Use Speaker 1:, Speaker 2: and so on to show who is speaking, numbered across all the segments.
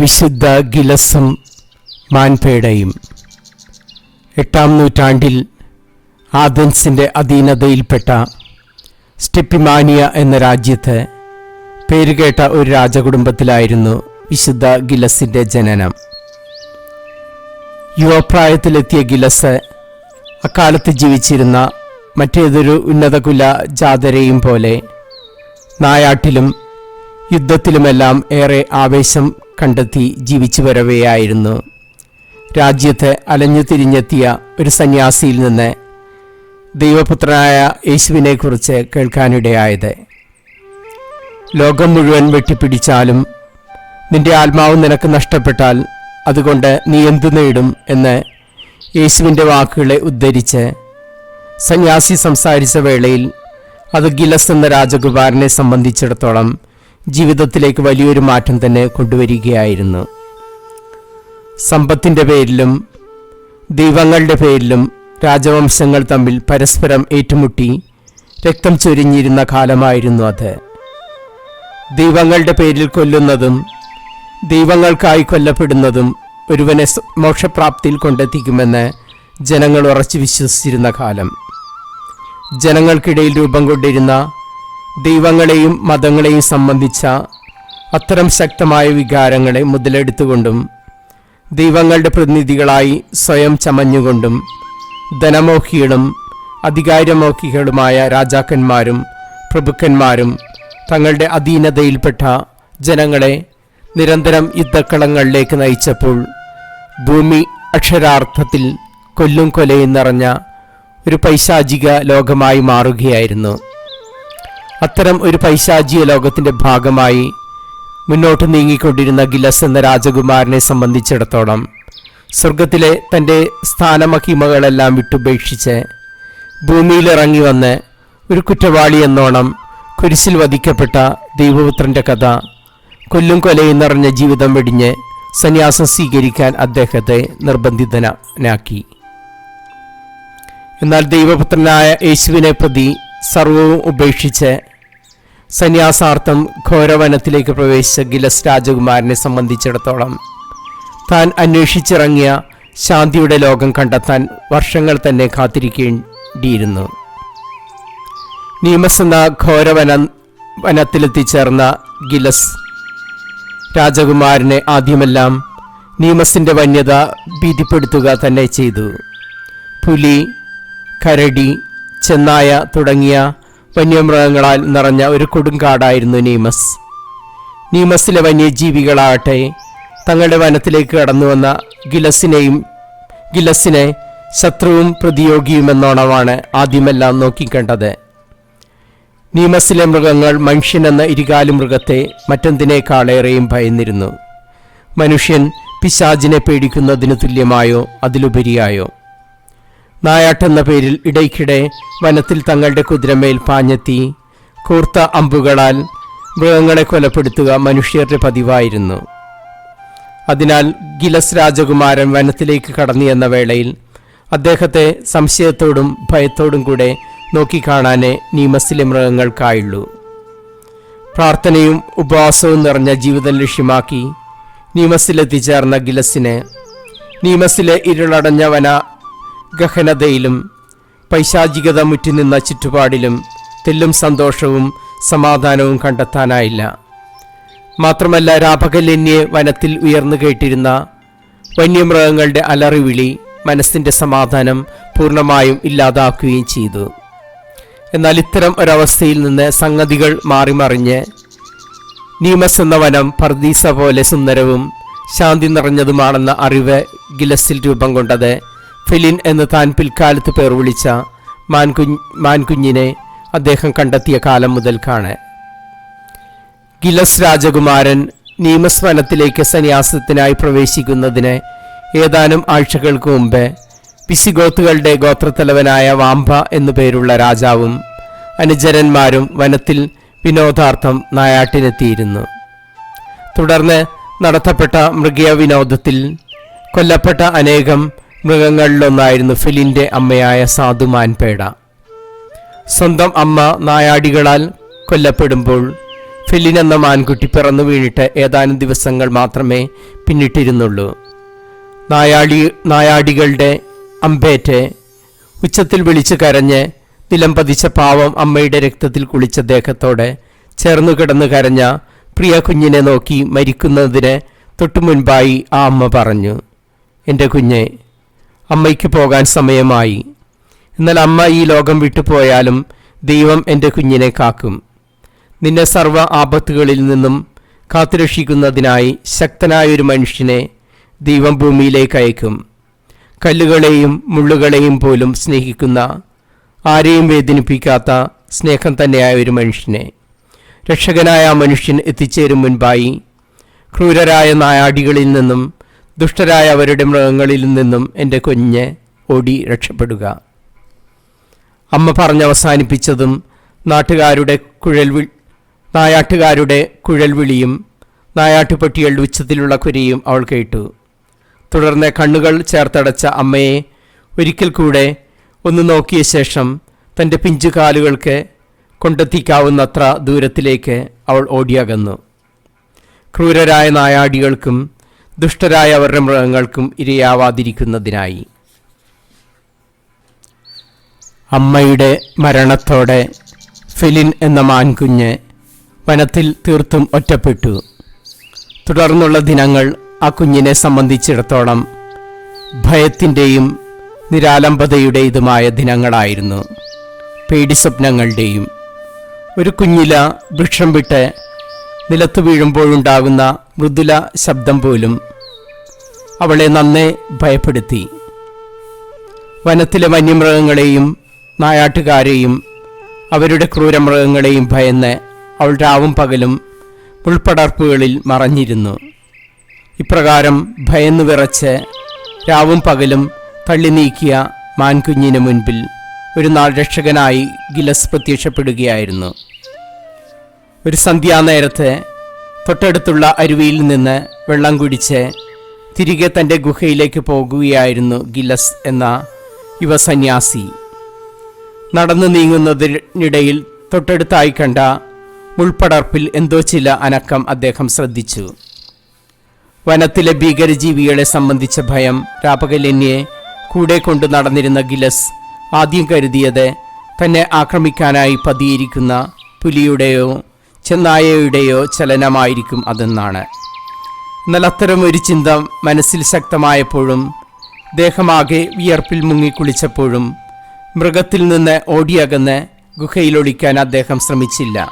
Speaker 1: വിശുദ്ധ ഗിലസും മാൻപേടയും. എട്ടാം നൂറ്റാണ്ടിൽ ആഥൻസിന്റെ അധീനതയിൽപ്പെട്ട സ്റ്റെപ്പിമാനിയ എന്ന രാജ്യത്ത് പേരുകേട്ട ഒരു രാജകുടുംബത്തിലായിരുന്നു വിശുദ്ധ ഗിലസിന്റെ ജനനം. യുവപ്രായത്തിലെത്തിയ ഗിലസ് അക്കാലത്ത് ജീവിച്ചിരുന്ന മറ്റേതൊരു ഉന്നതകുല ജാതരെയും പോലെ നായാട്ടിലും യുദ്ധത്തിലുമെല്ലാം ഏറെ ആവേശം കണ്ടെത്തി ജീവിച്ചു വരവെയായിരുന്നു രാജ്യത്ത് അലഞ്ഞു തിരിഞ്ഞെത്തിയ ഒരു സന്യാസിയിൽ നിന്ന് ദൈവപുത്രനായ യേശുവിനെക്കുറിച്ച് കേൾക്കാനിടയായത്. ലോകം മുഴുവൻ വെട്ടിപ്പിടിച്ചാലും നിന്റെ ആത്മാവ് നിനക്ക് നഷ്ടപ്പെട്ടാൽ അതുകൊണ്ട് നീ എന്തു നേടും എന്ന് യേശുവിന്റെ വാക്കുകളെ ഉദ്ധരിച്ച് സന്യാസി സംസാരിച്ച വേളയിൽ അത് ഗിലസ് എന്ന രാജകുമാരനെ സംബന്ധിച്ചിടത്തോളം ജീവിതത്തിലേക്ക് വലിയൊരു മാറ്റം തന്നെ കൊണ്ടുവരികയായിരുന്നു. സമ്പത്തിന്റെ പേരിലും ദൈവങ്ങളുടെ പേരിലും രാജവംശങ്ങൾ തമ്മിൽ പരസ്പരം ഏറ്റുമുട്ടി രക്തം ചൊരിഞ്ഞിരുന്ന കാലമായിരുന്നു അത്. ദൈവങ്ങളുടെ പേരിൽ കൊല്ലുന്നതും ദൈവങ്ങൾക്കായി കൊല്ലപ്പെടുന്നതും ഒരുവനെ മോക്ഷപ്രാപ്തിയിൽ കൊണ്ടെത്തിക്കുമെന്ന് ജനങ്ങൾ ഉറച്ചു വിശ്വസിച്ചിരുന്ന കാലം. ജനങ്ങൾക്കിടയിൽ രൂപം കൊണ്ടിരുന്ന ദൈവങ്ങളെയും മതങ്ങളെയും സംബന്ധിച്ച അത്തരം ശക്തമായ വികാരങ്ങളെ മുതലെടുത്തുകൊണ്ടും ദൈവങ്ങളുടെ പ്രതിനിധികളായി സ്വയം ചമഞ്ഞുകൊണ്ടും ധനമോഹികളും അധികാരമോഹികളുമായ രാജാക്കന്മാരും പ്രഭുക്കന്മാരും തങ്ങളുടെ അധീനതയിൽപ്പെട്ട ജനങ്ങളെ നിരന്തരം യുദ്ധക്കളങ്ങളിലേക്ക് നയിച്ചപ്പോൾ ഭൂമി അക്ഷരാർത്ഥത്തിൽ കൊല്ലും കൊലയും നിറഞ്ഞ ഒരു പൈശാചിക ലോകമായി മാറുകയായിരുന്നു. അത്തരം ഒരു പൈശാചിയ ലോകത്തിന്റെ ഭാഗമായി മുന്നോട്ട് നീങ്ങിക്കൊണ്ടിരുന്ന ഗിലസ് എന്ന രാജകുമാരനെ സംബന്ധിച്ചിടത്തോളം സ്വർഗത്തിലെ തന്റെ സ്ഥാനമഹിമകളെല്ലാം വിട്ടുപേക്ഷിച്ച് ഭൂമിയിലിറങ്ങി വന്ന് ഒരു കുറ്റവാളി എന്നോണം കുരിശിൽ വധിക്കപ്പെട്ട ദൈവപുത്രന്റെ കഥ കൊല്ലും കൊലയും നിറഞ്ഞ ജീവിതം വെടിഞ്ഞ് സന്യാസം സ്വീകരിക്കാൻ അദ്ദേഹത്തെ നിർബന്ധിതനാക്കി. എന്നാൽ ദൈവപുത്രനായ യേശുവിനെ പ്രതി സർവവും ഉപേക്ഷിച്ച് സന്യാസാർത്ഥം ഘോരവനത്തിലേക്ക് പ്രവേശിച്ച ഗിലസ് രാജകുമാരനെ സംബന്ധിച്ചിടത്തോളം താൻ അന്വേഷിച്ചിറങ്ങിയ ശാന്തിയുടെ ലോകം കണ്ടെത്താൻ വർഷങ്ങൾ തന്നെ കാത്തിരിക്കേണ്ടിയിരുന്നു. നീമസ് എന്ന ഘോരവന വനത്തിലെത്തിച്ചേർന്ന ഗിലസ് രാജകുമാരനെ ആദ്യമെല്ലാം നിയമസിന്റെ വന്യത ഭീതിപ്പെടുത്തുക തന്നെ ചെയ്തു. പുലി കരടി ചെന്നായ തുടങ്ങിയ വന്യമൃഗങ്ങളാൽ നിറഞ്ഞ ഒരു കൊടുങ്കാടായിരുന്നു നീമസ്. നീമസിലെ വന്യജീവികളാകട്ടെ തങ്ങളുടെ വനത്തിലേക്ക് കടന്നു വന്ന ഗിലസിനെയും ഗിലസിനെ ശത്രുവും പ്രതിയോഗിയുമെന്നോണമാണ് ആദ്യമെല്ലാം നോക്കിക്കണ്ടത്. നീമസിലെ മൃഗങ്ങൾ മനുഷ്യനെന്ന ഇരുകാലു മൃഗത്തെ മറ്റെന്തിനേക്കാളേറെയും ഭയന്നിരുന്നു. മനുഷ്യൻ പിശാജിനെ പേടിക്കുന്നതിന് തുല്യമായോ അതിലുപരിയായോ? നായാട്ടെന്ന പേരിൽ ഇടയ്ക്കിടെ വനത്തിൽ തങ്ങളുടെ കുതിരമേൽ പാഞ്ഞെത്തി. കൂർത്ത അമ്പുകളാൽ മൃഗങ്ങളെ കൊലപ്പെടുത്തുക മനുഷ്യരുടെ പതിവായിരുന്നു. അതിനാൽ ഗിലസ് രാജകുമാരൻ വനത്തിലേക്ക് കടന്നു എന്ന വേളയിൽ അദ്ദേഹത്തെ സംശയത്തോടും ഭയത്തോടും കൂടെ നോക്കിക്കാണാനേ നീമസിലെ മൃഗങ്ങൾക്കായുള്ളൂ. പ്രാർത്ഥനയും ഉപവാസവും നിറഞ്ഞ ജീവിതം ലക്ഷ്യമാക്കി നീമസിലെത്തിച്ചേർന്ന ഗിലസിന് നീമസിലെ ഇരുളടഞ്ഞ വന ഗഹനതയിലും പൈശാചികത മുറ്റിനിന്ന ചുറ്റുപാടിലും തെല്ലും സന്തോഷവും സമാധാനവും കണ്ടെത്താനായില്ല. മാത്രമല്ല രാപകലന്യെ വനത്തിൽ ഉയർന്നു കേട്ടിരുന്ന വന്യമൃഗങ്ങളുടെ അലറിവിളി മനസ്സിന്റെ സമാധാനം പൂർണമായും ഇല്ലാതാക്കുകയും ചെയ്തു. എന്നാൽ ഇത്തരം ഒരവസ്ഥയിൽ നിന്ന് സംഗതികൾ മാറിമറിഞ്ഞ് നീമസ് എന്ന വനം പർദീസ പോലെ സുന്ദരവും ശാന്തി നിറഞ്ഞതുമാണെന്ന അറിവ് ഗിലസിൽ രൂപം കൊണ്ടത് ഫെലിൻ എന്ന് താൻ പിൽക്കാലത്ത് പേർ വിളിച്ച മാൻകുഞ്ഞ് മാൻകുഞ്ഞിനെ അദ്ദേഹം കണ്ടെത്തിയ കാലം മുതൽക്കാണ്. ഗിലസ് രാജകുമാരൻ നീമസ് സന്യാസത്തിനായി പ്രവേശിക്കുന്നതിന് ഏതാനും ആഴ്ചകൾക്ക് മുമ്പ് പിസിഗോത്തുകളുടെ ഗോത്രത്തലവനായ വാംബ എന്നു പേരുള്ള രാജാവും അനുചരന്മാരും വനത്തിൽ വിനോദാർത്ഥം നായാട്ടിനെത്തിയിരുന്നു. തുടർന്ന് നടത്തപ്പെട്ട മൃഗീയ വിനോദത്തിൽ കൊല്ലപ്പെട്ട അനേകം മൃഗങ്ങളിലൊന്നായിരുന്നു ഫിലിന്റെ അമ്മയായ സാധു മാൻപേട സ്വന്തം അമ്മ നായാടികളാൽ കൊല്ലപ്പെടുമ്പോൾ ഫിലിൻ എന്ന മാൻകുട്ടി പിറന്നു വീണിട്ട് ഏതാനും ദിവസങ്ങൾ മാത്രമേ പിന്നിട്ടിരുന്നുള്ളൂ. നായാടി നായാടികളുടെ അമ്പേറ്റ് ഉച്ചത്തിൽ വിളിച്ചു കരഞ്ഞ് നിലം പതിച്ച പാവം അമ്മയുടെ രക്തത്തിൽ കുളിച്ച ദേഹത്തോടെ ചേർന്നു കിടന്നു കരഞ്ഞ പ്രിയ കുഞ്ഞിനെ നോക്കി മരിക്കുന്നതിന് തൊട്ടു മുൻപായി ആ അമ്മ പറഞ്ഞു എന്റെ കുഞ്ഞെ അമ്മയ്ക്ക് പോകാൻ സമയമായി. എന്നാൽ അമ്മ ഈ ലോകം വിട്ടുപോയാലും ദൈവം എന്റെ കുഞ്ഞിനെ കാക്കും. നിന്നെ സർവ ആപത്തുകളിൽ നിന്നും കാത്തുരക്ഷിക്കുന്നതിനായി ശക്തനായൊരു മനുഷ്യനെ ദൈവം ഭൂമിയിലേക്ക് അയക്കും. കല്ലുകളെയും മുള്ളുകളെയും പോലും സ്നേഹിക്കുന്ന ആരെയും വേദനിപ്പിക്കാത്ത സ്നേഹം തന്നെയായ ഒരു മനുഷ്യനെ. രക്ഷകനായ മനുഷ്യൻ എത്തിച്ചേരും മുൻപായി. ക്രൂരരായ നായാടികളിൽ നിന്നും ദുഷ്ടരായ അവരുടെ മൃഗങ്ങളിൽ നിന്നും എന്റെ കുഞ്ഞ് ഓടി രക്ഷപ്പെടുക. അമ്മ പറഞ്ഞവസാനിപ്പിച്ചതും നാട്ടുകാരുടെ കുഴൽവി നായാട്ടുകാരുടെ കുഴൽ വിളിയും നായാട്ടുപട്ടികളുടെ ഉച്ചത്തിലുള്ള കുരയും അവൾ കേട്ടു. തുടർന്ന് കണ്ണുകൾ ചേർത്തടച്ച അമ്മയെ ഒരിക്കൽ കൂടെ ഒന്ന് നോക്കിയ ശേഷം തന്റെ പിഞ്ചുകാലുകൾക്ക് കൊണ്ടെത്തിക്കാവുന്നത്ര ദൂരത്തിലേക്ക് അവൾ ഓടിയകന്നു. ക്രൂരരായ നായാടികൾക്കും ദുഷ്ടരായ അവരുടെ മൃഗങ്ങൾക്കും ഇരയാവാതിരിക്കുന്നതിനായി. അമ്മയുടെ മരണത്തോടെ ഫിലിൻ എന്ന മാൻകുഞ്ഞ് വനത്തിൽ തീർത്തും ഒറ്റപ്പെട്ടു. തുടർന്നുള്ള ദിനങ്ങൾ ആ കുഞ്ഞിനെ സംബന്ധിച്ചിടത്തോളം ഭയത്തിന്റെയും നിരാലംബതയുടേതുമായ ദിനങ്ങളായിരുന്നു. പേടിസ്വപ്നങ്ങളുടെയും. ഒരു കുഞ്ഞില വൃക്ഷം വിട്ട് നിലത്തു വീഴുമ്പോഴുണ്ടാകുന്ന മൃദുല ശബ്ദം പോലും അവളെ നന്നേ ഭയപ്പെടുത്തി. വനത്തിലെ വന്യമൃഗങ്ങളെയും നായാട്ടുകാരെയും അവരുടെ ക്രൂരമൃഗങ്ങളെയും ഭയന്ന് അവൾ രാവും പകലും ഉൾപ്പടർപ്പുകളിൽ മറഞ്ഞിരുന്നു. ഇപ്രകാരം ഭയന്നു വിറച്ച് രാവും പകലും തള്ളി നീക്കിയ മാൻകുഞ്ഞിന് മുൻപിൽ ഒരു നാൾ രക്ഷകനായി ഗിലസ് പ്രത്യക്ഷപ്പെടുകയായിരുന്നു. ഒരു സന്ധ്യാനേരത്ത് തൊട്ടടുത്തുള്ള അരുവിയിൽ നിന്ന് വെള്ളം കുടിച്ച് തിരികെ തന്റെ ഗുഹയിലേക്ക് പോകുകയായിരുന്നു ഗില്ലസ് എന്ന യുവസന്യാസി നടന്നു നീങ്ങുന്നതിനിടയിൽ തൊട്ടടുത്തായി കണ്ട മുൾപ്പടർപ്പിൽ എന്തോ ചില അനക്കം അദ്ദേഹം ശ്രദ്ധിച്ചു. വനത്തിലെ ഭീകരജീവികളെ സംബന്ധിച്ച ഭയം രാപകലന്യെ കൂടെ കൊണ്ടു നടന്നിരുന്ന ഗിലസ് ആദ്യം കരുതിയത് തന്നെ ആക്രമിക്കാനായി പതിയിരിക്കുന്ന പുലിയുടെയോ ചെന്നായയുടെയോ ചലനമായിരിക്കും അതെന്നാണ്. എന്നാൽ അത്തരം ഒരു ചിന്ത മനസ്സിൽ ശക്തമായപ്പോഴും ദേഹമാകെ വിയർപ്പിൽ മുങ്ങിക്കുളിച്ചപ്പോഴും മൃഗത്തിൽ നിന്ന് ഓടിയകന്ന് ഗുഹയിലൊളിക്കാൻ അദ്ദേഹം ശ്രമിച്ചില്ല.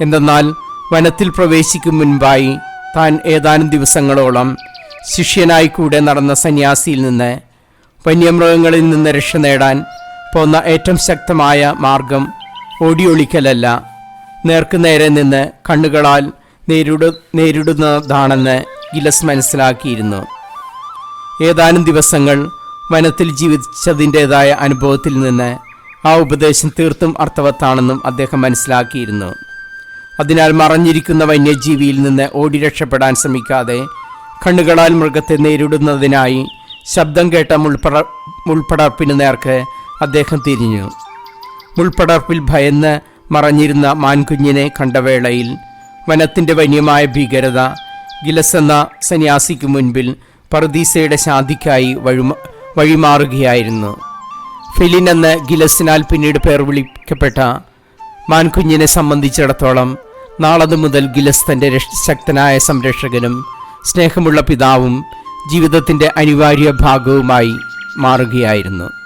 Speaker 1: എന്തെന്നാൽ വനത്തിൽ പ്രവേശിക്കും മുൻപായി താൻ ഏതാനും ദിവസങ്ങളോളം ശിഷ്യനായി കൂടെ നടന്ന സന്യാസിയിൽ നിന്ന് വന്യമൃഗങ്ങളിൽ നിന്ന് രക്ഷ നേടാൻ പോന്ന ഏറ്റവും ശക്തമായ മാർഗം ഓടിയൊളിക്കലല്ല നേർക്കുനേരെ നിന്ന് കണ്ണുകളാൽ നേരിട നേരിടുന്നതാണെന്ന് ഗിലസ് മനസ്സിലാക്കിയിരുന്നു. ഏതാനും ദിവസങ്ങൾ വനത്തിൽ ജീവിച്ചതിന്റെതായ അനുഭവത്തിൽ നിന്ന് ആ ഉപദേശം തീർത്തും അർത്ഥവത്താണെന്നും അദ്ദേഹം മനസ്സിലാക്കിയിരുന്നു. അതിനാൽ മറഞ്ഞിരിക്കുന്ന വന്യജീവിയിൽ നിന്ന് ഓടി രക്ഷപ്പെടാൻ ശ്രമിക്കാതെ കണ്ണുകളാൽ മൃഗത്തെ നേരിടുന്നതിനായി ശബ്ദം കേട്ട മുൾപ്പട മുൾപ്പടർപ്പിന് നേർക്ക് അദ്ദേഹം തിരിഞ്ഞു. മുൾപടർപ്പിൽ ഭയന്ന് മറഞ്ഞിരുന്ന മാൻകുഞ്ഞിനെ കണ്ട വേളയിൽ വനത്തിന്റെ വന്യമായ ഭീകരത ഗിലസ് എന്ന സന്യാസിക്ക് മുൻപിൽ പർദീസയുടെ ശാന്തിക്കായി വഴിമ വഴിമാറുകയായിരുന്നു. ഫിലിൻ എന്ന ഗിലസിനാൽ പിന്നീട് പേർ വിളിക്കപ്പെട്ട മാൻകുഞ്ഞിനെ സംബന്ധിച്ചിടത്തോളം നാളതു മുതൽ ഗിലസ് തന്റെ ശക്തനായ സംരക്ഷകനും സ്നേഹമുള്ള പിതാവും ജീവിതത്തിന്റെ അനിവാര്യ ഭാഗവുമായി മാറുകയായിരുന്നു.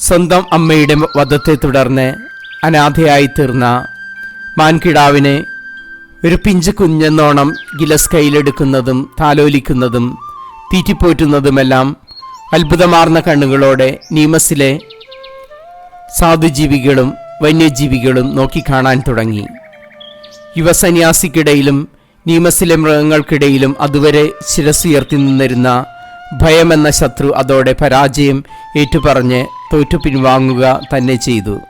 Speaker 1: സ്വന്തം അമ്മയുടെ വധത്തെ തുടർന്ന് അനാഥയായി തീർന്ന മാൻകിടാവിനെ ഒരു പിഞ്ച് കുഞ്ഞെന്നോണം ഗിലസ് കയ്യിലെടുക്കുന്നതും താലോലിക്കുന്നതും തീറ്റിപ്പോറ്റുന്നതുമെല്ലാം അത്ഭുതമാർന്ന കണ്ണുകളോടെ നീമസിലെ സാധുജീവികളും വന്യജീവികളും നോക്കിക്കാണാൻ തുടങ്ങി. യുവസന്യാസിക്കിടയിലും നീമസിലെ മൃഗങ്ങൾക്കിടയിലും അതുവരെ ശിരസുയർത്തി നിന്നിരുന്ന ഭയമെന്ന ശത്രു അതോടെ പരാജയം ഏറ്റുപറഞ്ഞ് തോറ്റു പിൻവാങ്ങുക തന്നെ ചെയ്തു.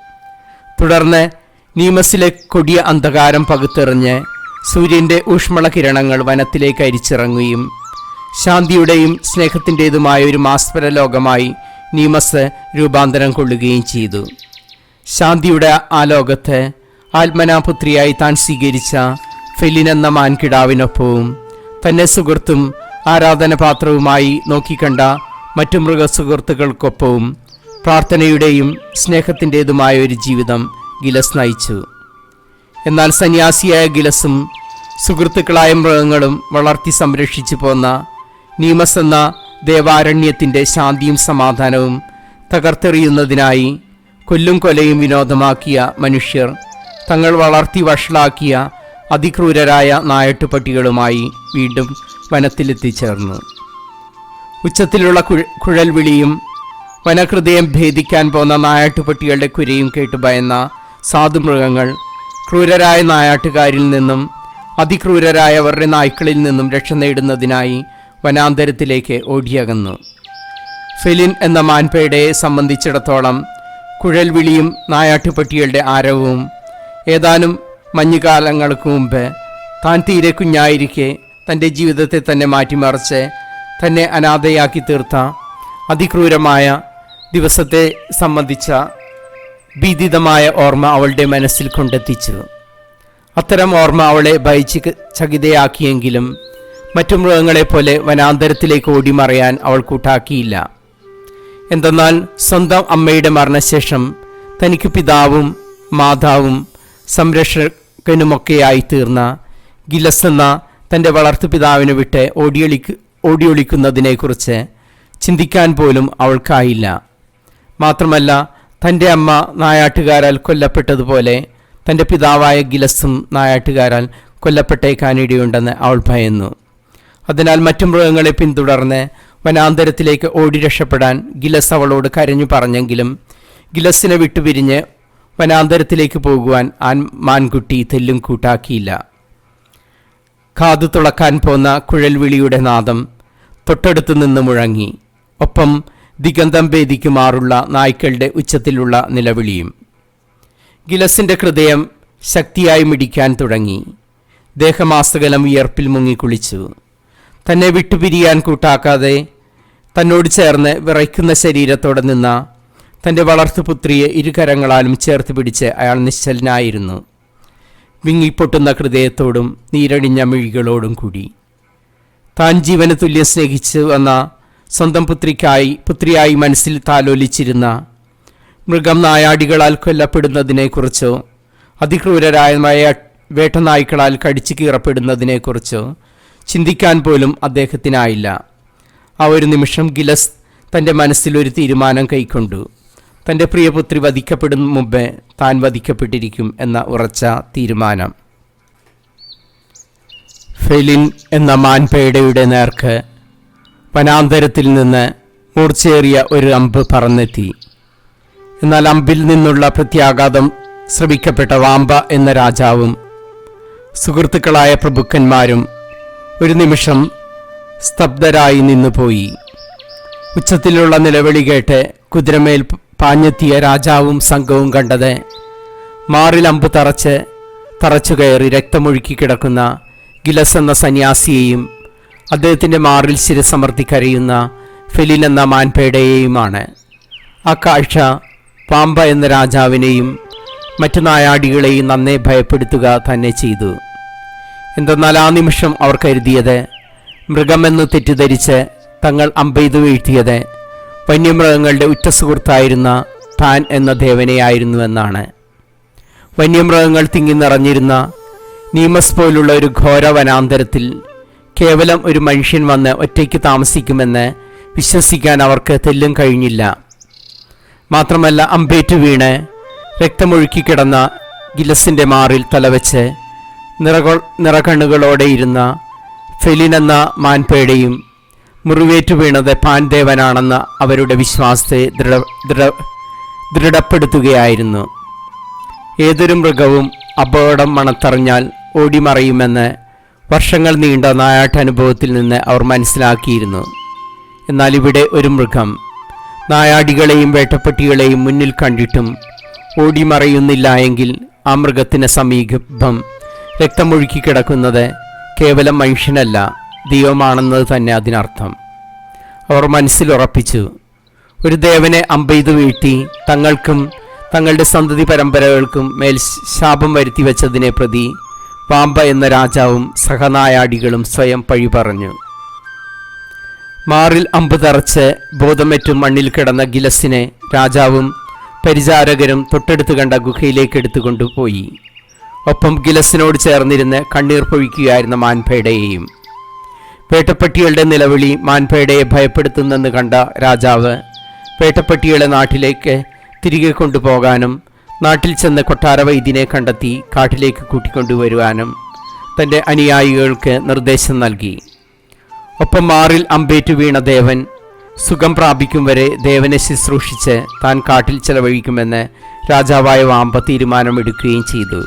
Speaker 1: തുടർന്ന് നീമസിലെ കൊടിയ അന്ധകാരം പകുത്തെറിഞ്ഞ് സൂര്യന്റെ ഊഷ്മള കിരണങ്ങൾ വനത്തിലേക്ക് അരിച്ചിറങ്ങുകയും ശാന്തിയുടെയും സ്നേഹത്തിന്റെതുമായ ഒരു മാസ്പര ലോകമായി നീമസ് രൂപാന്തരം കൊള്ളുകയും ചെയ്തു. ശാന്തിയുടെ ആ ലോകത്ത് ആത്മനാപുത്രിയായി താൻ സ്വീകരിച്ച ഫെലിൻ എന്ന മാൻകിടാവിനൊപ്പവും തന്നെ സുഹൃത്തും ആരാധനപാത്രവുമായി നോക്കിക്കണ്ട മറ്റു മൃഗസുഹൃത്തുക്കൾക്കൊപ്പവും പ്രാർത്ഥനയുടെയും സ്നേഹത്തിന്റെതുമായ ഒരു ജീവിതം ഗിലസ് നയിച്ചു. എന്നാൽ സന്യാസിയായ ഗിലസും സുഹൃത്തുക്കളായ മൃഗങ്ങളും വളർത്തി സംരക്ഷിച്ചു പോന്ന നീമസ് എന്ന ദേവാരണ്യത്തിന്റെ ശാന്തിയും സമാധാനവും തകർത്തെറിയുന്നതിനായി കൊല്ലും കൊലയും വിനോദമാക്കിയ മനുഷ്യർ തങ്ങൾ വളർത്തി വഷളാക്കിയ അതിക്രൂരരായ നായട്ടുപട്ടികളുമായി വീണ്ടും വനത്തിലെത്തിച്ചേർന്നു. ഉച്ചത്തിലുള്ള കുഴ- കുഴൽ വിളിയും വനഹൃദയം ഭേദിക്കാൻ പോന്ന നായാട്ടുപട്ടികളുടെ കുരയും കേട്ട് ഭയന്ന സാധുമൃഗങ്ങൾ ക്രൂരരായ നായാട്ടുകാരിൽ നിന്നും അതിക്രൂരരായവരുടെ നായ്ക്കളിൽ നിന്നും രക്ഷ നേടുന്നതിനായി വനാന്തരത്തിലേക്ക് ഓടിയകന്നു. ഫെലിൻ എന്ന മാൻപേടയെ സംബന്ധിച്ചിടത്തോളം കുഴൽ വിളിയും നായാട്ടുപട്ടികളുടെ ആരവവും ഏതാനും മഞ്ഞുകാലങ്ങൾക്ക് മുമ്പ് താൻ തീരെ കുഞ്ഞായിരിക്കെ തന്റെ ജീവിതത്തെ തന്നെ മാറ്റിമറിച്ച് തന്നെ അനാഥയാക്കി തീർത്ത അതിക്രൂരമായ ദിവസത്തെ സംബന്ധിച്ച ഭീതിതമായ ഓർമ്മ അവളുടെ മനസ്സിൽ കൊണ്ടെത്തിച്ചു. അത്തരം ഓർമ്മ അവളെ ഭയച്ച് ചകിതയാക്കിയെങ്കിലും മറ്റു മൃഗങ്ങളെപ്പോലെ വനാന്തരത്തിലേക്ക് ഓടിമറയാൻ അവൾ കൂട്ടാക്കിയില്ല. എന്തെന്നാൽ സ്വന്തം അമ്മയുടെ മരണശേഷം തനിക്ക് പിതാവും മാതാവും സംരക്ഷകനുമൊക്കെയായി തീർന്ന ഗിലസ് എന്ന തന്റെ വളർത്തുപിതാവിനെ വിട്ട് ഓടിയൊളിക്ക് ഓടിയൊളിക്കുന്നതിനെക്കുറിച്ച് ചിന്തിക്കാൻ പോലും അവൾക്കായില്ല. മാത്രമല്ല തന്റെ അമ്മ നായാട്ടുകാരാൽ കൊല്ലപ്പെട്ടതുപോലെ തന്റെ പിതാവായ ഗിലസും നായാട്ടുകാരാൽ കൊല്ലപ്പെട്ടേക്കാനിടയുണ്ടെന്ന് അവൾ ഭയന്നു. അതിനാൽ മറ്റു മൃഗങ്ങളെ പിന്തുടർന്ന് വനാന്തരത്തിലേക്ക് ഓടി രക്ഷപ്പെടാൻ ഗിലസ് അവളോട് കരഞ്ഞു പറഞ്ഞെങ്കിലും ഗിലസിനെ വിട്ടുപിരിഞ്ഞ് വനാന്തരത്തിലേക്ക് പോകുവാൻ ആൻ മാൻകുട്ടി തെല്ലും കൂട്ടാക്കിയില്ല. കാതു തുളക്കാൻ പോന്ന കുഴൽവിളിയുടെ നാദം തൊട്ടടുത്തു നിന്ന് മുഴങ്ങി. ഒപ്പം ദിഗന്തം ഭേദിക്കുമാറുള്ള നായ്ക്കളുടെ ഉച്ചത്തിലുള്ള നിലവിളിയും. ഗിലസിന്റെ ഹൃദയം ശക്തിയായി മിടിക്കാൻ തുടങ്ങി. ദേഹമാസകലം വിയർപ്പിൽ മുങ്ങിക്കുളിച്ചു തന്നെ വിട്ടുപിരിയാൻ കൂട്ടാക്കാതെ തന്നോട് ചേർന്ന് വിറയ്ക്കുന്ന ശരീരത്തോടെ നിന്ന തന്റെ വളർത്തുപുത്രിയെ ഇരുകരങ്ങളാലും ചേർത്ത് പിടിച്ച് അയാൾ നിശ്ചലനായിരുന്നു. വിങ്ങിപ്പൊട്ടുന്ന ഹൃദയത്തോടും നീരണിഞ്ഞ മിഴികളോടും കൂടി. താൻ ജീവന തുല്യ സ്നേഹിച്ചു വന്ന സ്വന്തം പുത്രിക്കായി പുത്രിയായി മനസ്സിൽ താലോലിച്ചിരുന്ന മൃഗം നായാടികളാൽ കൊല്ലപ്പെടുന്നതിനെക്കുറിച്ചോ അതിക്രൂരരായ വേട്ടനായ്ക്കളാൽ കടിച്ചു കീറപ്പെടുന്നതിനെക്കുറിച്ചോ ചിന്തിക്കാൻ പോലും അദ്ദേഹത്തിനായില്ല. ആ ഒരു നിമിഷം ഗിലസ് തന്റെ മനസ്സിലൊരു തീരുമാനം കൈക്കൊണ്ടു. തന്റെ പ്രിയപുത്രി വധിക്കപ്പെടും മുമ്പേ താൻ വധിക്കപ്പെട്ടിരിക്കും എന്ന ഉറച്ച തീരുമാനം. ഫെലിൻ എന്ന മാൻപേടയുടെ നേർക്ക് വനാന്തരത്തിൽ നിന്ന് മൂർച്ചയേറിയ ഒരു അമ്പ് പറന്നെത്തി. എന്നാൽ അമ്പിൽ നിന്നുള്ള പ്രത്യാഘാതം ശ്രമിക്കപ്പെട്ട വാമ്പ എന്ന രാജാവും സുഹൃത്തുക്കളായ പ്രഭുക്കന്മാരും ഒരു നിമിഷം സ്തബ്ധരായി നിന്നുപോയി. ഉച്ചത്തിലുള്ള നിലവിളി കേട്ട് കുതിരമേൽ പാഞ്ഞെത്തിയ രാജാവും സംഘവും കണ്ടത് മാറിൽ അമ്പ് തറച്ച് തറച്ചു കയറി രക്തമൊഴുക്കി കിടക്കുന്ന ഗിലസ് എന്ന സന്യാസിയെയും അദ്ദേഹത്തിന്റെ മാറിൽ ശിരസമർത്തി കരയുന്ന ഫെലിൻ എന്ന മാൻപേടയെയുമാണ്. ആ കാഴ്ച പാമ്പ എന്ന രാജാവിനെയും മറ്റു നായാടികളെയും നന്നേ ഭയപ്പെടുത്തുക തന്നെ ചെയ്തു. എന്തെന്നാൽ ആ നിമിഷം അവർ കരുതിയത് മൃഗമെന്ന് തെറ്റിദ്ധരിച്ച് തങ്ങൾ അമ്പെയ്തു വീഴ്ത്തിയത് വന്യമൃഗങ്ങളുടെ ഉറ്റ സുഹൃത്തായിരുന്ന താൻ എന്ന ദേവനെയായിരുന്നുവെന്നാണ്. വന്യമൃഗങ്ങൾ തിങ്ങി നിറഞ്ഞിരുന്ന നീമസ് പോലുള്ള ഒരു ഘോര വനാന്തരത്തിൽ കേവലം ഒരു മനുഷ്യൻ വന്ന് ഒറ്റയ്ക്ക് താമസിക്കുമെന്ന് വിശ്വസിക്കാൻ അവർക്ക് തെല്ലും കഴിഞ്ഞില്ല. മാത്രമല്ല അമ്പേറ്റു വീണ് രക്തമൊഴുക്കി കിടന്ന ഗിലസിന്റെ മാറിൽ തലവെച്ച് നിറകൊ നിറകണ്ണുകളോടെ ഇരുന്ന ഫെലിൻ എന്ന മാൻപേടയും മുറിവേറ്റു വീണത് പാൻദേവനാണെന്ന അവരുടെ വിശ്വാസത്തെ ദൃഢ ദൃഢ ദൃഢപ്പെടുത്തുകയായിരുന്നു. ഏതൊരു മൃഗവും അപകടം മണത്തറിഞ്ഞാൽ ഓടിമറയുമെന്ന് വർഷങ്ങൾ നീണ്ട നായാട്ടനുഭവത്തിൽ നിന്ന് അവർ മനസ്സിലാക്കിയിരുന്നു. എന്നാൽ ഇവിടെ ഒരു മൃഗം നായാടികളെയും വേട്ടപ്പെട്ടികളെയും മുന്നിൽ കണ്ടിട്ടും ഓടിമറയുന്നില്ല എങ്കിൽ ആ മൃഗത്തിന് സമീപം രക്തമൊഴുക്കി കിടക്കുന്നത് കേവലം മനുഷ്യനല്ല. ദൈവമാണെന്നത് തന്നെ അതിനർത്ഥം. അവർ മനസ്സിലുറപ്പിച്ചു. ഒരു ദേവനെ അമ്പെയ്ത് വീഴ്ത്തി തങ്ങൾക്കും തങ്ങളുടെ സന്തതി പരമ്പരകൾക്കും മേൽ ശാപം വരുത്തി വെച്ചതിനെ പ്രതി പാമ്പ എന്ന രാജാവും സഹനായാടികളും സ്വയം പഴി പറഞ്ഞു. മാറിൽ അമ്പ് തറച്ച് ബോധമറ്റും മണ്ണിൽ കിടന്ന ഗിലസിനെ രാജാവും പരിചാരകരും തൊട്ടടുത്ത് കണ്ട ഗുഹയിലേക്ക് എടുത്തുകൊണ്ടുപോയി. ഒപ്പം ഗിലസിനോട് ചേർന്നിരുന്ന് കണ്ണീർ പൊഴിക്കുകയായിരുന്ന മാൻപേടയെയും പേട്ടപ്പട്ടികളുടെ നിലവിളി മാൻപേടയെ ഭയപ്പെടുത്തുന്നെന്ന് കണ്ട രാജാവ് പേട്ടപ്പട്ടികളെ നാട്ടിലേക്ക് തിരികെ കൊണ്ടുപോകാനും നാട്ടിൽ ചെന്ന് കൊട്ടാര വൈദ്യനെ കണ്ടെത്തി കാട്ടിലേക്ക് കൂട്ടിക്കൊണ്ടുവരുവാനും തന്റെ അനുയായികൾക്ക് നിർദ്ദേശം നൽകി. ഒപ്പം മാറിൽ അമ്പേറ്റു വീണ ദേവൻ സുഖം പ്രാപിക്കും വരെ ദേവനെ ശുശ്രൂഷിച്ച് താൻ കാട്ടിൽ ചെലവഴിക്കുമെന്ന് രാജാവായ വാമ്പ തീരുമാനമെടുക്കുകയും ചെയ്തു.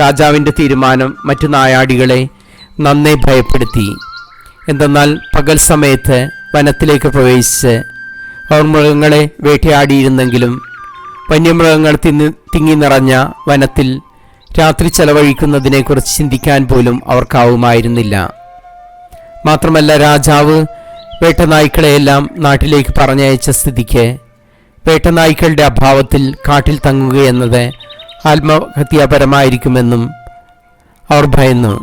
Speaker 1: രാജാവിന്റെ തീരുമാനം മറ്റു നായാടികളെ നന്നേ ഭയപ്പെടുത്തി. എന്തെന്നാൽ പകൽ സമയത്ത് വനത്തിലേക്ക് പ്രവേശിച്ച് അവർ മൃഗങ്ങളെ വേട്ടയാടിയിരുന്നെങ്കിലും വന്യമൃഗങ്ങൾ തിന്ന് തിങ്ങി നിറഞ്ഞ വനത്തിൽ രാത്രി ചെലവഴിക്കുന്നതിനെക്കുറിച്ച് ചിന്തിക്കാൻ പോലും അവർക്കാവുമായിരുന്നില്ല. മാത്രമല്ല രാജാവ് വേട്ടനായ്ക്കളെയെല്ലാം നാട്ടിലേക്ക് പറഞ്ഞയച്ച സ്ഥിതിക്ക് വേട്ടനായ്ക്കളുടെ അഭാവത്തിൽ കാട്ടിൽ തങ്ങുകയെന്നത് ആത്മഹത്യാപരമായിരിക്കുമെന്നും അവർ ഭയന്നു.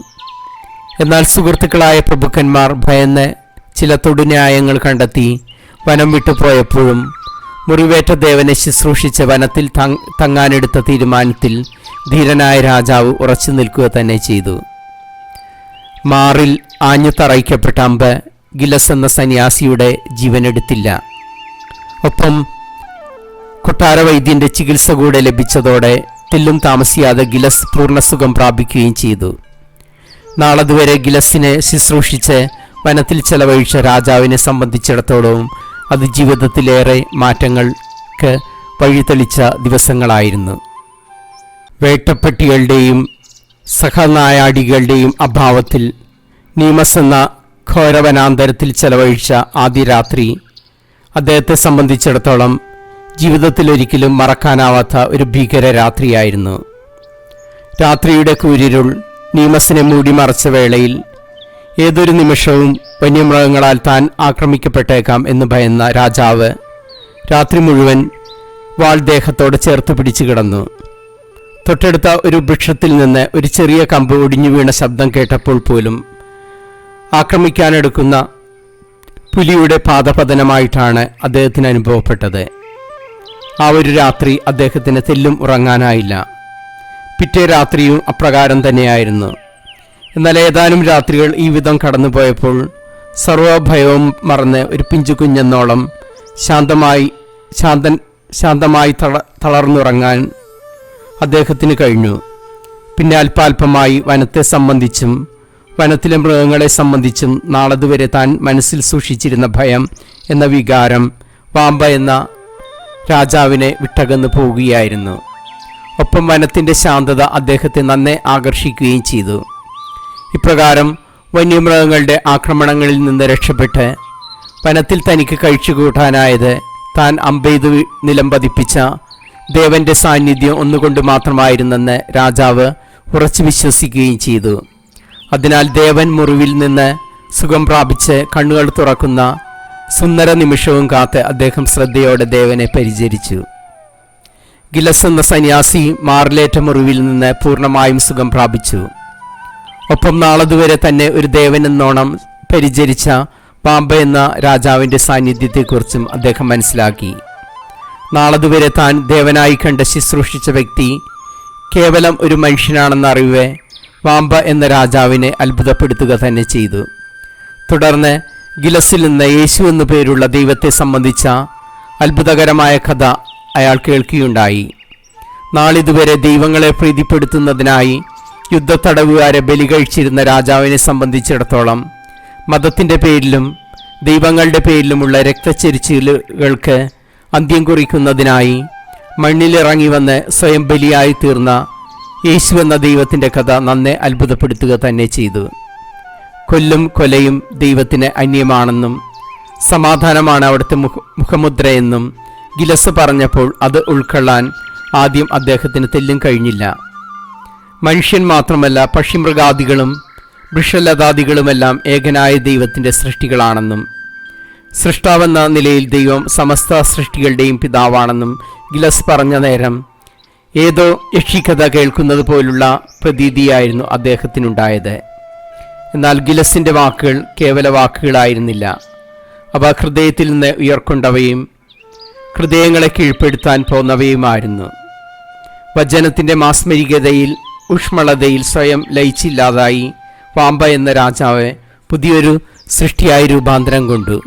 Speaker 1: എന്നാൽ സുഹൃത്തുക്കളായ പ്രഭുക്കന്മാർ ഭയന്ന് ചില തൊടുന്യായങ്ങൾ കണ്ടെത്തി വനം വിട്ടുപോയപ്പോഴും മുറിവേറ്റ ദേവനെ ശുശ്രൂഷിച്ച് വനത്തിൽ തങ് തങ്ങാനെടുത്ത തീരുമാനത്തിൽ ധീരനായ രാജാവ് ഉറച്ചു നിൽക്കുക തന്നെ ചെയ്തു. മാറിൽ ആഞ്ഞു തറയ്ക്കപ്പെട്ട അമ്പ് ഗിലസ് എന്ന സന്യാസിയുടെ ജീവനെടുത്തില്ല. ഒപ്പം കൊട്ടാര വൈദ്യന്റെ ചികിത്സ കൂടെ ലഭിച്ചതോടെ തെല്ലും താമസിയാതെ ഗിലസ് പൂർണസുഖം പ്രാപിക്കുകയും ചെയ്തു. നാളതുവരെ ഗിലസിനെ ശുശ്രൂഷിച്ച് വനത്തിൽ ചെലവഴിച്ച രാജാവിനെ സംബന്ധിച്ചിടത്തോളവും അത് ജീവിതത്തിലേറെ മാറ്റങ്ങൾക്ക് വഴിതെളിച്ച ദിവസങ്ങളായിരുന്നു. വേട്ടപ്പെട്ടികളുടെയും സഹനായാടികളുടെയും അഭാവത്തിൽ നീമസ് എന്ന ഘോരവനാന്തരത്തിൽ ചെലവഴിച്ച ആദ്യ രാത്രി അദ്ദേഹത്തെ സംബന്ധിച്ചിടത്തോളം ജീവിതത്തിലൊരിക്കലും മറക്കാനാവാത്ത ഒരു ഭീകര രാത്രിയായിരുന്നു. രാത്രിയുടെ കൂരിരുൾ നീമസിനെ മൂടി മറച്ച വേളയിൽ ഏതൊരു നിമിഷവും വന്യമൃഗങ്ങളാൽ താൻ ആക്രമിക്കപ്പെട്ടേക്കാം എന്ന് ഭയന്ന രാജാവ് രാത്രി മുഴുവൻ വാൾ ദേഹത്തോട് ചേർത്ത് പിടിച്ചു കിടന്നു. തൊട്ടടുത്ത ഒരു വൃക്ഷത്തിൽ നിന്ന് ഒരു ചെറിയ കമ്പ് ഒടിഞ്ഞു വീണ ശബ്ദം കേട്ടപ്പോൾ പോലും ആക്രമിക്കാനെടുക്കുന്ന പുലിയുടെ പാദപതനമായിട്ടാണ് അദ്ദേഹത്തിന് അനുഭവപ്പെട്ടത്. ആ ഒരു രാത്രി അദ്ദേഹത്തിന് തെല്ലും ഉറങ്ങാനായില്ല. പിറ്റേ രാത്രിയും അപ്രകാരം തന്നെയായിരുന്നു. എന്നാൽ ഏതാനും രാത്രികൾ ഈ വിധം കടന്നുപോയപ്പോൾ സർവഭയവും മറന്ന് ഒരു പിഞ്ചു കുഞ്ഞെന്നോളം ശാന്തമായി ശാന്തൻ ശാന്തമായി തള തളർന്നുറങ്ങാൻ അദ്ദേഹത്തിന് കഴിഞ്ഞു. പിന്നെ അല്പാൽപമായി വനത്തെ സംബന്ധിച്ചും വനത്തിലെ മൃഗങ്ങളെ സംബന്ധിച്ചും നാളതുവരെ താൻ മനസ്സിൽ സൂക്ഷിച്ചിരുന്ന ഭയം എന്ന വികാരം വാമ്പ എന്ന രാജാവിനെ വിട്ടകന്നു പോവുകയായിരുന്നു. ഒപ്പം വനത്തിന്റെ ശാന്തത അദ്ദേഹത്തെ നന്നെ ആകർഷിക്കുകയും ചെയ്തു. ഇപ്രകാരം വന്യമൃഗങ്ങളുടെ ആക്രമണങ്ങളിൽ നിന്ന് രക്ഷപ്പെട്ട് വനത്തിൽ തനിക്ക് കഴിച്ചുകൂട്ടാനായത് താൻ അമ്പെയ്തു നിലം പതിപ്പിച്ച ദേവന്റെ സാന്നിധ്യം ഒന്നുകൊണ്ട് മാത്രമായിരുന്നെന്ന് രാജാവ് ഉറച്ചു വിശ്വസിക്കുകയും ചെയ്തു. അതിനാൽ ദേവൻ മുറിവിൽ നിന്ന് സുഖം പ്രാപിച്ച് കണ്ണുകൾ തുറക്കുന്ന സുന്ദര നിമിഷവും കാത്ത് അദ്ദേഹം ശ്രദ്ധയോടെ ദേവനെ പരിചരിച്ചു. ഗിലസ് എന്ന സന്യാസി മാറിലേറ്റ മുറിവിൽ നിന്ന് പൂർണമായും സുഖം പ്രാപിച്ചു. ഒപ്പം നാളതുവരെ തന്നെ ഒരു ദേവനെന്നോണം പരിചരിച്ച പാമ്പ എന്ന രാജാവിന്റെ സാന്നിധ്യത്തെക്കുറിച്ചും അദ്ദേഹം മനസ്സിലാക്കി. നാളതുവരെ താൻ ദേവനായി കണ്ട ശുശ്രൂഷിച്ച വ്യക്തി കേവലം ഒരു മനുഷ്യനാണെന്ന അറിവ് വാമ്പ എന്ന രാജാവിനെ അത്ഭുതപ്പെടുത്തുക തന്നെ ചെയ്തു. തുടർന്ന് ഗിലസിൽ നിന്ന് യേശു എന്നു പേരുള്ള ദൈവത്തെ സംബന്ധിച്ച അത്ഭുതകരമായ കഥ അയാൾ കേൾക്കുകയുണ്ടായി. നാളിതുവരെ ദൈവങ്ങളെ പ്രീതിപ്പെടുത്തുന്നതിനായി യുദ്ധത്തടവുകാരെ ബലി കഴിച്ചിരുന്ന രാജാവിനെ സംബന്ധിച്ചിടത്തോളം മതത്തിന്റെ പേരിലും ദൈവങ്ങളുടെ പേരിലുമുള്ള രക്തച്ചെരിച്ചിലുകൾക്ക് അന്ത്യം കുറിക്കുന്നതിനായി മണ്ണിലിറങ്ങി വന്ന് സ്വയം ബലിയായി തീർന്ന യേശു എന്ന ദൈവത്തിന്റെ കഥ നന്നെ അത്ഭുതപ്പെടുത്തുക തന്നെ ചെയ്തു. കൊല്ലും കൊലയും ദൈവത്തിന് അന്യമാണെന്നും സമാധാനമാണ് അവിടുത്തെ മുഖ മുഖമുദ്രയെന്നും ഗിലസ് പറഞ്ഞപ്പോൾ അത് ഉൾക്കൊള്ളാൻ ആദ്യം അദ്ദേഹത്തിന് തെല്ലും കഴിഞ്ഞില്ല. മനുഷ്യൻ മാത്രമല്ല പക്ഷിമൃഗാദികളും വൃക്ഷലതാദികളുമെല്ലാം ഏകനായ ദൈവത്തിന്റെ സൃഷ്ടികളാണെന്നും സൃഷ്ടാവെന്ന നിലയിൽ ദൈവം സമസ്ത സൃഷ്ടികളുടെയും പിതാവാണെന്നും ഗിലസ് പറഞ്ഞ നേരം ഏതോ യക്ഷിക്കഥ കേൾക്കുന്നത് പോലുള്ള പ്രതീതിയായിരുന്നു അദ്ദേഹത്തിനുണ്ടായത്. എന്നാൽ ഗിലസിന്റെ വാക്കുകൾ കേവല വാക്കുകളായിരുന്നില്ല. അവ ഹൃദയത്തിൽ നിന്ന് ഉയർക്കൊണ്ടവയും ഹൃദയങ്ങളെ കീഴ്പ്പെടുത്താൻ പോന്നവയുമായിരുന്നു. വചനത്തിന്റെ മാസ്മരികതയിൽ ഊഷ്മളതയിൽ സ്വയം ലയിച്ചില്ലാതായി പാമ്പ എന്ന രാജാവ് പുതിയൊരു സൃഷ്ടിയായി രൂപാന്തരം കൊണ്ടു.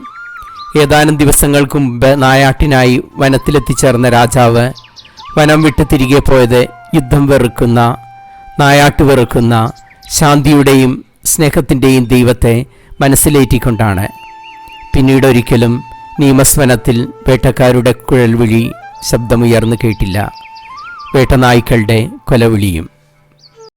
Speaker 1: ഏതാനും ദിവസങ്ങൾക്ക് മുമ്പ് നായാട്ടിനായി വനത്തിലെത്തിച്ചേർന്ന രാജാവ് വനം വിട്ട് തിരികെ പോയത് യുദ്ധം വെറുക്കുന്ന നായാട്ട് വെറുക്കുന്ന ശാന്തിയുടെയും സ്നേഹത്തിന്റെയും ദൈവത്തെ മനസ്സിലേറ്റിക്കൊണ്ടാണ്. പിന്നീട് ഒരിക്കലും നിയമസ്വനത്തിൽ വേട്ടക്കാരുടെ കുഴൽവിളി ശബ്ദമുയർന്നു കേട്ടില്ല. വേട്ടനായ്ക്കളുടെ കൊലവിളിയും